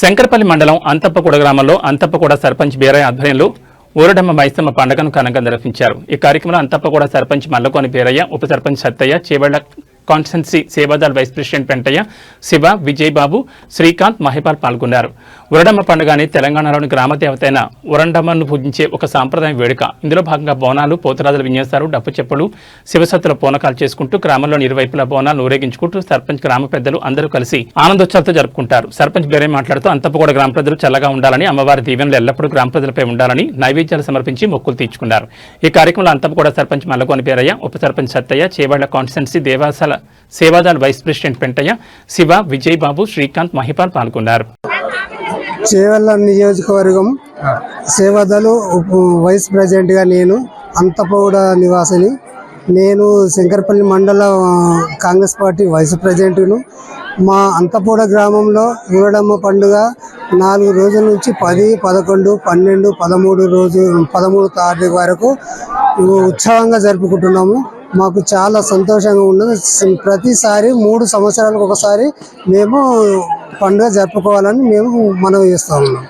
శంకరపల్లి మండలం అంతప్పగూడ గ్రామంలో అంతప్పగూడ సర్పంచ్ బీరయ్య ఆధ్వర్యంలో ఊరడమ్మ మైసమ్మ పండుగను ఘనంగా నిర్వహించారు. ఈ కార్యక్రమంలో అంతప్పగూడ సర్పంచ్ మల్లకోని బీరయ్య ఉప sarpanch Sattaiah Chevella constituency Sevadal vice president Pentaiah Shiva Vijay Babu Srikanth Mahipal పాల్గొన్నారు. ఉరడమ్మ పండుగని తెలంగాణలోని గ్రామ ఉరండమ్మను పూజించే ఒక సాంప్రదాయ వేడుక. ఇందులో భాగంగా బోనాలు పోతరాజులు విన్యాసాలు డప్పు చెప్పులు శివసత్తుల పూనకాలు చేసుకుంటూ గ్రామంలోని ఇరువైపులా బోనాలు ఊరేగించుకుంటూ సర్పంచ్ గ్రామ పెద్దలు అందరూ కలిసి ఆనందోత్సవాలతో జరుపుకుంటారు. సర్పంచ్ బేరే మాట్లాడుతూ అంతప్పగూడ గ్రామ ప్రజలు చల్లగా ఉండాలని అమ్మవారి దీవెనలు ఎల్లప్పుడూ గ్రామ ప్రజలపై ఉండాలని నైవేద్యాలు సమర్పించి మొక్కులు తీర్చుకున్నారు. ఈ కార్యక్రమంలో అంతప్పగూడ సర్పంచ్ మల్లగోని పేరయ్య ఉప సర్పంచ్ సత్తయ్య చేవాళ్ళ కాన్స్టెన్సీ దేవాసాల సేవాదాల్ వైస్ ప్రెసిడెంట్ పెంటయ్య శివ విజయ్ బాబు శ్రీకాంత్ మహిపాల్ పాల్గొన్నారు. చేవెళ్ళ నియోజకవర్గం సేవదలు ఉప- వైస్ ప్రెసిడెంట్గా నేను అంతపౌడ నివాసిని. నేను శంకరపల్లి మండల కాంగ్రెస్ పార్టీ వైస్ ప్రెసిడెంట్ను మా అంతపూడ గ్రామంలో ఊరడమ్మ పండుగ నాలుగు రోజుల నుంచి పది పదకొండు పన్నెండు పదమూడు రోజు పదమూడు తారీఖు వరకు ఉత్సవంగా జరుపుకుంటున్నాము. మాకు చాలా సంతోషంగా ఉన్నది. ప్రతిసారి మూడు సంవత్సరాలకు ఒకసారి మేము పండుగ జరుపుకోవాలని మేము మనవి చేస్తా ఉన్నాం.